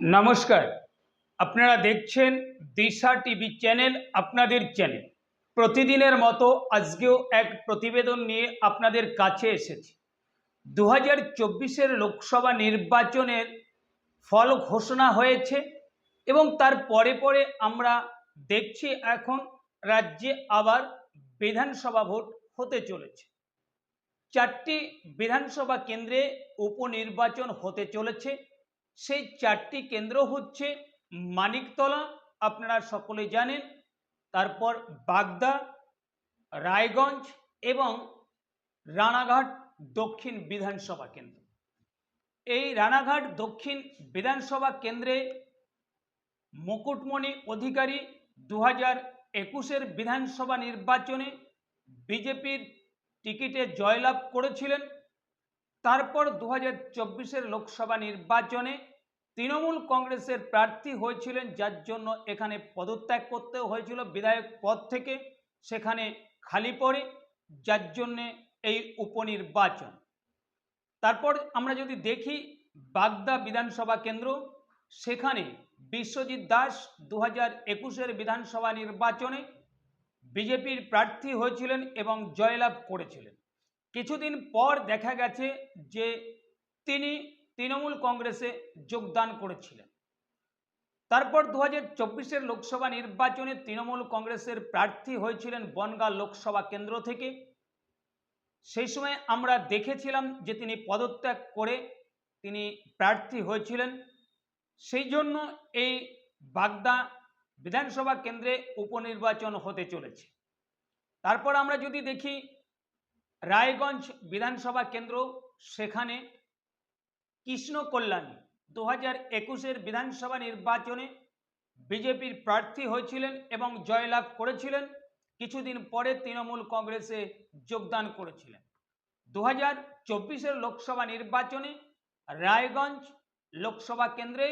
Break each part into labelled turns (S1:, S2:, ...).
S1: নমস্কার। আপনারা দেখছেন দিশা টিভি চ্যানেল, আপনাদের চ্যানেল। প্রতিদিনের মতো আজকেও এক প্রতিবেদন নিয়ে আপনাদের কাছে এসেছি। দু হাজার লোকসভা নির্বাচনের ফল ঘোষণা হয়েছে এবং তার পরে পরে আমরা দেখছি এখন রাজ্যে আবার বিধানসভা ভোট হতে চলেছে। চারটি বিধানসভা কেন্দ্রে উপনির্বাচন হতে চলেছে। সেই চারটি কেন্দ্র হচ্ছে মানিকতলা, আপনারা সকলে জানেন, তারপর বাগদা, রায়গঞ্জ এবং রানাঘাট দক্ষিণ বিধানসভা কেন্দ্র। এই রানাঘাট দক্ষিণ বিধানসভা কেন্দ্রে মুকুটমণি অধিকারী দু হাজার একুশের বিধানসভা নির্বাচনে বিজেপির টিকিটে জয়লাভ করেছিলেন। তারপর দু হাজার লোকসভা নির্বাচনে তৃণমূল কংগ্রেসের প্রার্থী হয়েছিলেন, যার জন্য এখানে পদত্যাগ করতে হয়েছিল বিধায়ক পদ থেকে, সেখানে খালি পড়ে, যার জন্যে এই উপনির্বাচন। তারপর আমরা যদি দেখি বাগদা বিধানসভা কেন্দ্র, সেখানে বিশ্বজিৎ দাস দু হাজার একুশের বিধানসভা নির্বাচনে বিজেপির প্রার্থী হয়েছিলেন এবং জয়লাভ করেছিলেন। কিছুদিন পর দেখা গেছে যে তিনি তৃণমূল কংগ্রেসে যোগদান করেছিলেন। তারপর দু হাজার লোকসভা নির্বাচনে তৃণমূল কংগ্রেসের প্রার্থী হয়েছিলেন বনগাঁ লোকসভা কেন্দ্র থেকে। সেই সময় আমরা দেখেছিলাম যে তিনি পদত্যাগ করে তিনি প্রার্থী হয়েছিলেন। সেই জন্য এই বাগদা বিধানসভা কেন্দ্রে উপনির্বাচন হতে চলেছে। তারপর আমরা যদি দেখি রায়গঞ্জ বিধানসভা কেন্দ্র, সেখানে কৃষ্ণ কল্যাণী দু হাজার একুশের বিধানসভা নির্বাচনে বিজেপির প্রার্থী হয়েছিলেন এবং জয়লাভ করেছিলেন। কিছুদিন পরে তৃণমূল কংগ্রেসে যোগদান করেছিলেন। দু হাজার চব্বিশের লোকসভা নির্বাচনে রায়গঞ্জ লোকসভা কেন্দ্রে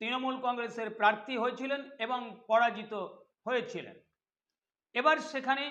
S1: তৃণমূল কংগ্রেসের প্রার্থী হয়েছিলেন এবং পরাজিত হয়েছিলেন। এবার সেখানে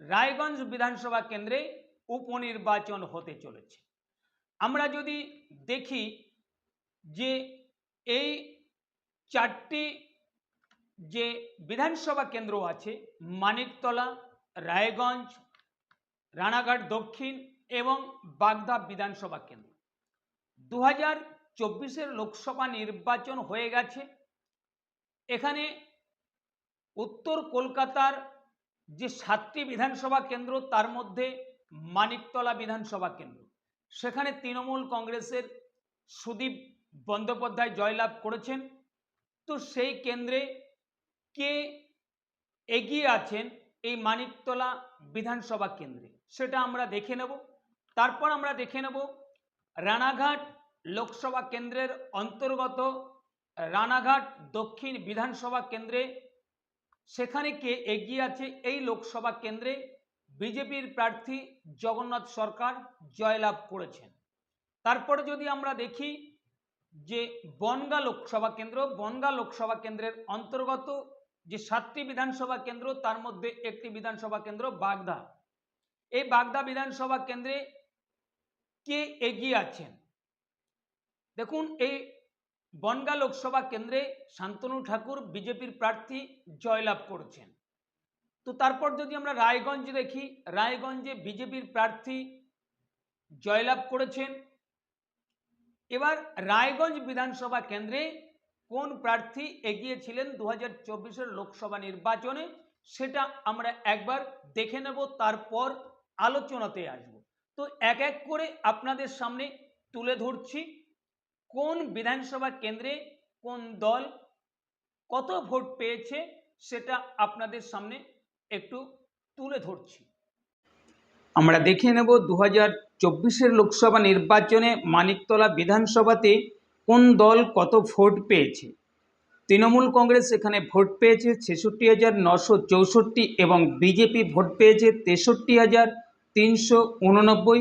S1: রায়গঞ্জ বিধানসভা কেন্দ্রে উপনির্বাচন হতে চলেছে। আমরা যদি দেখি যে এই চারটি যে বিধানসভা কেন্দ্র আছে, মানিকতলা, রায়গঞ্জ, রানাঘাট দক্ষিণ এবং বাগদা বিধানসভা কেন্দ্র। দু হাজার চব্বিশের লোকসভা নির্বাচন হয়ে গেছে। এখানে উত্তর কলকাতার যে সাতটি বিধানসভা কেন্দ্র, তার মধ্যে মানিকতলা বিধানসভা কেন্দ্র। সেখানে তৃণমূল কংগ্রেসের সুদীপ বন্দ্যোপাধ্যায় জয়লাভ করেছেন। তো সেই কেন্দ্রে কে এগিয়ে আছেন এই মানিকতলা বিধানসভা কেন্দ্রে? সেটা আমরা দেখে নেব। তারপর আমরা দেখে নেব রানাঘাট লোকসভা কেন্দ্রের অন্তর্গত রানাঘাট দক্ষিণ বিধানসভা কেন্দ্রে সেখানে কে এগিয়ে আছে এই লোকসভা কেন্দ্রে বিজেপির প্রার্থী জগন্নাথ সরকার জয়লাভ করেছেন। তারপরে যদি আমরা দেখি যে বনগা লোকসভা কেন্দ্র, বনগা লোকসভা কেন্দ্রের অন্তর্গত যে সাতটি বিধানসভা কেন্দ্র, তার মধ্যে একটি বিধানসভা কেন্দ্র বাগদা। এই বাগদা বিধানসভা কেন্দ্রে কে এগিয়ে আছেন? দেখুন, এই বনগা লোকসভা কেন্দ্রে শান্তনু ঠাকুর বিজেপির প্রার্থী জয়লাভ করেছেন। তো তারপর যদি আমরা রায়গঞ্জ দেখি, রায়গঞ্জে বিজেপির প্রার্থী জয়লাভ করেছেন। এবার রায়গঞ্জ বিধানসভা কেন্দ্রে কোন প্রার্থী এগিয়েছিলেন দু হাজার লোকসভা নির্বাচনে, সেটা আমরা একবার দেখে নেব, তারপর আলোচনাতে আসব। তো এক এক করে আপনাদের সামনে তুলে ধরছি। কোন বিধানসভা কেন্দ্রে কোন দল কত ভোট পেয়েছে সেটা আপনাদের সামনে একটু তুলে ধরছি। আমরা দেখে নেব দু হাজার চব্বিশের লোকসভা নির্বাচনে মানিকতলা বিধানসভাতে কোন দল কত ভোট পেয়েছে? তৃণমূল কংগ্রেস এখানে ভোট পেয়েছে ছেষট্টি হাজার নশো চৌষট্টি এবং বিজেপি ভোট পেয়েছে তেষট্টি হাজার তিনশো উননব্বই।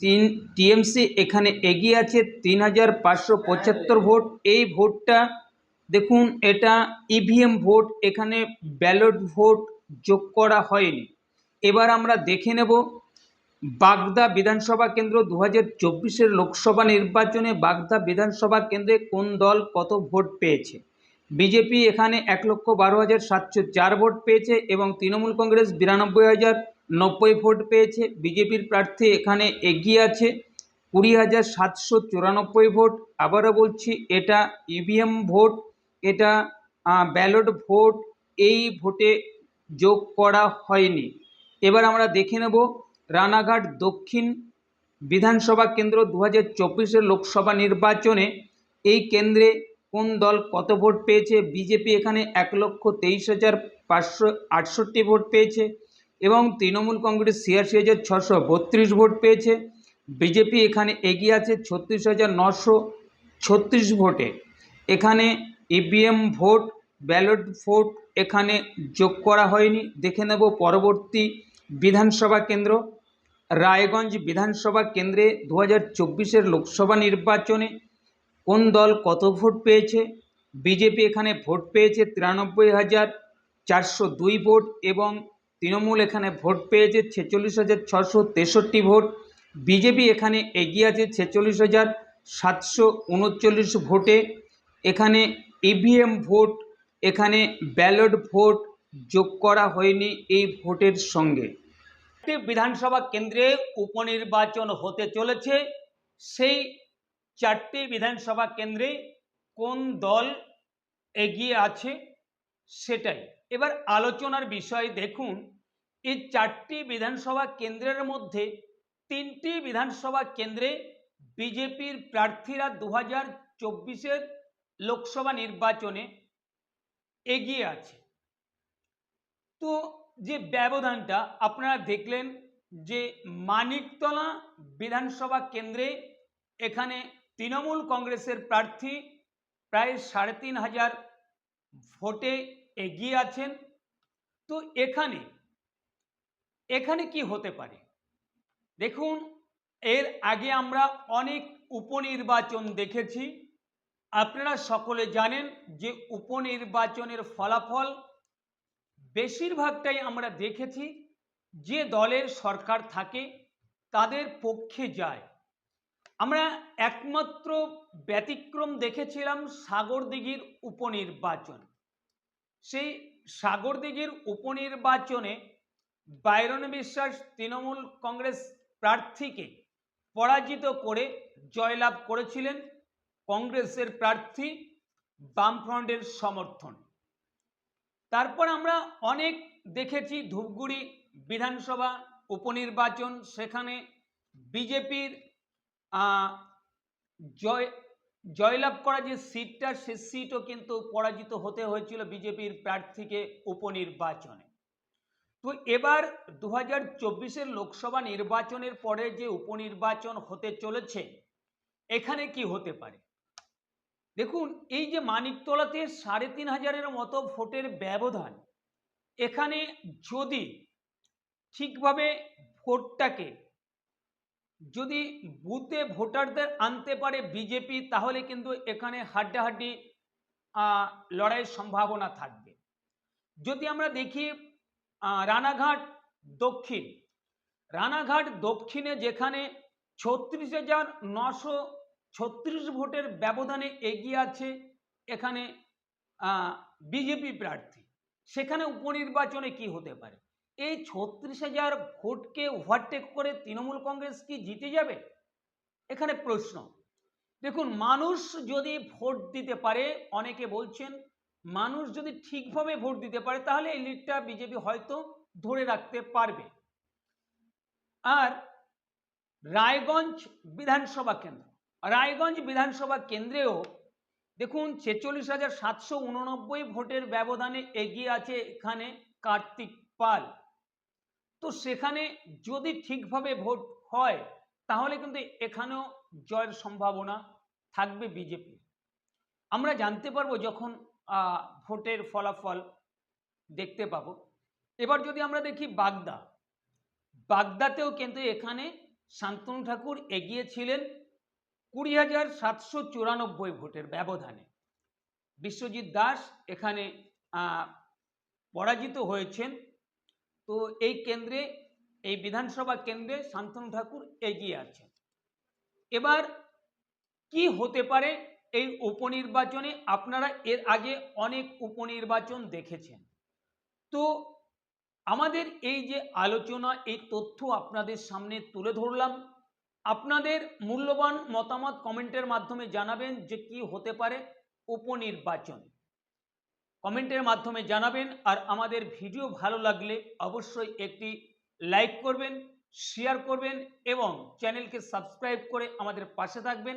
S1: তিন, টিএমসি এখানে এগিয়ে আছে তিন হাজার পাঁচশো পঁচাত্তর ভোট। এই ভোটটা, দেখুন, এটা ইভিএম ভোট, এখানে ব্যালট ভোট যোগ করা হয়নি। এবার আমরা দেখে নেব, বাগদা বিধানসভা কেন্দ্র দু হাজার চব্বিশের লোকসভা নির্বাচনে বাগদা বিধানসভা কেন্দ্রে কোন দল কত ভোট পেয়েছে? বিজেপি এখানে এক লক্ষ বারো হাজার সাতশো চার ভোট পেয়েছে এবং তৃণমূল কংগ্রেস বিরানব্বই হাজার নব্বই ভোট পেয়েছে। বিজেপির প্রার্থী এখানে এগিয়ে আছে। কুড়ি হাজার সাতশো চুরানব্বই ভোট। আবারও বলছি, এটা ইভিএম ভোট, এটা ব্যালট ভোট। এই ভোটে যোগ করা হয়নি। এবার আমরা দেখে নেব রানাঘাট দক্ষিণ বিধানসভা কেন্দ্র দু হাজার লোকসভা নির্বাচনে এই কেন্দ্রে কোন দল কত ভোট পেয়েছে? বিজেপি এখানে এক লক্ষ তেইশ হাজার পাঁচশো আটষট্টি ভোট পেয়েছে। এবং তৃণমূল কংগ্রেস ছিয়াশি হাজার ছশো বত্রিশ ভোট পেয়েছে। বিজেপি এখানে এগিয়ে আছে ছত্রিশ হাজার নশো ছত্রিশ ভোটে। এখানে ইভিএম ভোট, ব্যালট ভোট এখানে যোগ করা হয়নি। দেখে নেব পরবর্তী বিধানসভা কেন্দ্র। রায়গঞ্জ বিধানসভা কেন্দ্রে দু হাজার চব্বিশের লোকসভা নির্বাচনে কোন দল কত ভোট পেয়েছে? বিজেপি এখানে ভোট পেয়েছে তিরানব্বই হাজার চারশো দুই ভোট এবং তৃণমূল এখানে ভোট পেয়েছে ছেচল্লিশ হাজার ছশো তেষট্টি ভোট। বিজেপি এখানে এগিয়ে আছে ছেচল্লিশ হাজার সাতশো উনচল্লিশ ভোটে। এখানে ইভিএম ভোট, এখানে ব্যালট ভোট যোগ করা হয়নি এই ভোটের সঙ্গে। বিধানসভা কেন্দ্রে উপনির্বাচন হতে চলেছে। সেই চারটি বিধানসভা কেন্দ্রে কোন দল এগিয়ে আছে সেটাই। এবার আলোচনার বিষয় দেখুন। এই চারটি বিধানসভা কেন্দ্রের মধ্যে তিনটি বিধানসভা কেন্দ্রে বিজেপির প্রার্থীরা দু হাজার চব্বিশের লোকসভা নির্বাচনে এগিয়ে আছে। তো যে ব্যবধানটা আপনারা দেখলেন যে মানিকতলা বিধানসভা কেন্দ্রে এখানে তৃণমূল কংগ্রেসের প্রার্থী প্রায় সাড়ে তিন হাজার ভোটে এগিয়ে আছেন। তো এখানে এখানে কি হতে পারে? দেখুন, এর আগে আমরা অনেক উপনির্বাচন দেখেছি। আপনারা সকলে জানেন যে উপনির্বাচনের ফলাফল বেশিরভাগটাই আমরা দেখেছি যে দলের সরকার থাকে, তাদের পক্ষে যায়। আমরা একমাত্র ব্যতিক্রম দেখেছিলাম সাগরদিঘির উপনির্বাচন। সেই সাগরদিঘির উপনির্বাচনে বাইরন বিশ্বাস তৃণমূল কংগ্রেস প্রার্থীকে পরাজিত করে জয়লাভ করেছিলেন কংগ্রেসের প্রার্থী বামফ্রন্টের সমর্থন। তারপর আমরা অনেক দেখেছি ধূপগুড়ি বিধানসভা উপনির্বাচন, সেখানে বিজেপির জয়, জয়লাভ করা যে সিটটা, সে সিটও কিন্তু পরাজিত হতে হয়েছিল বিজেপির প্রার্থীকে উপনির্বাচনে। তো এবার দু হাজার চব্বিশের লোকসভা নির্বাচনের পরে যে উপনির্বাচন হতে চলেছে, এখানে কি হতে পারে? দেখুন, এই যে মানিকতলাতে সাড়ে তিন হাজারের মতো ভোটের ব্যবধান, এখানে যদি ঠিকভাবে ভোটটাকে, যদি বুথে ভোটারদের আনতে পারে বিজেপি, তাহলে কিন্তু এখানে হাড্ডাহাড্ডি লড়াইয়ের সম্ভাবনা থাকবে। যদি আমরা দেখি রানাঘাট দক্ষিণ। রানাঘাট দক্ষিণে যেখানে ছত্রিশ হাজার নশো ছত্রিশ ভোটের ব্যবধানে এগিয়ে আছে এখানে বিজেপি প্রার্থী। সেখানে উপনির্বাচনে কি হতে পারে? এই ছত্রিশ হাজার ভোটকে ওভারটেক করে তৃণমূল কংগ্রেস কি জিতে যাবে? এখানে প্রশ্ন। দেখুন, মানুষ যদি ভোট দিতে পারে, অনেকে বলছেন মানুষ যদি ঠিকভাবে ভোট দিতে পারে, তাহলে এই লিডটা বিজেপি হয়তো ধরে রাখতে পারবে। আর রায়গঞ্জ বিধানসভা কেন্দ্র, রায়গঞ্জ বিধানসভা কেন্দ্রেও দেখুন ছেচল্লিশ হাজার সাতশো উননব্বই ভোটের ব্যবধানে এগিয়ে আছে এখানে কার্তিক পাল। তো সেখানে যদি ঠিকভাবে ভোট হয়, তাহলে কিন্তু এখানেও জয়ের সম্ভাবনা থাকবে বিজেপি আমরা জানতে পারব যখন ভোটের ফলাফল দেখতে পাবো। এবার যদি আমরা দেখি বাগদা, বাগদাতেও কিন্তু এখানে শান্তনু ঠাকুর এগিয়েছিলেন কুড়ি হাজার সাতশো চুরানব্বই ভোটের ব্যবধানে। বিশ্বজিৎ দাস এখানে পরাজিত হয়েছেন। তো এই কেন্দ্রে, এই বিধানসভা কেন্দ্রে শান্তনু ঠাকুর এগিয়ে আছেন। এবার কি হতে পারে এই উপনির্বাচনে আপনারা এর আগে অনেক উপনির্বাচন দেখেছেন। তো আমাদের এই যে আলোচনা, এই তথ্য আপনাদের সামনে তুলে ধরলাম। আপনাদের মূল্যবান মতামত কমেন্টের মাধ্যমে জানাবেন যে কি হতে পারে উপনির্বাচন। কমেন্টের মাধ্যমে জানাবেন আর আমাদের ভিডিও ভালো লাগলে অবশ্যই একটি লাইক করবেন, শেয়ার করবেন এবং চ্যানেলকে সাবস্ক্রাইব করে আমাদের পাশে থাকবেন।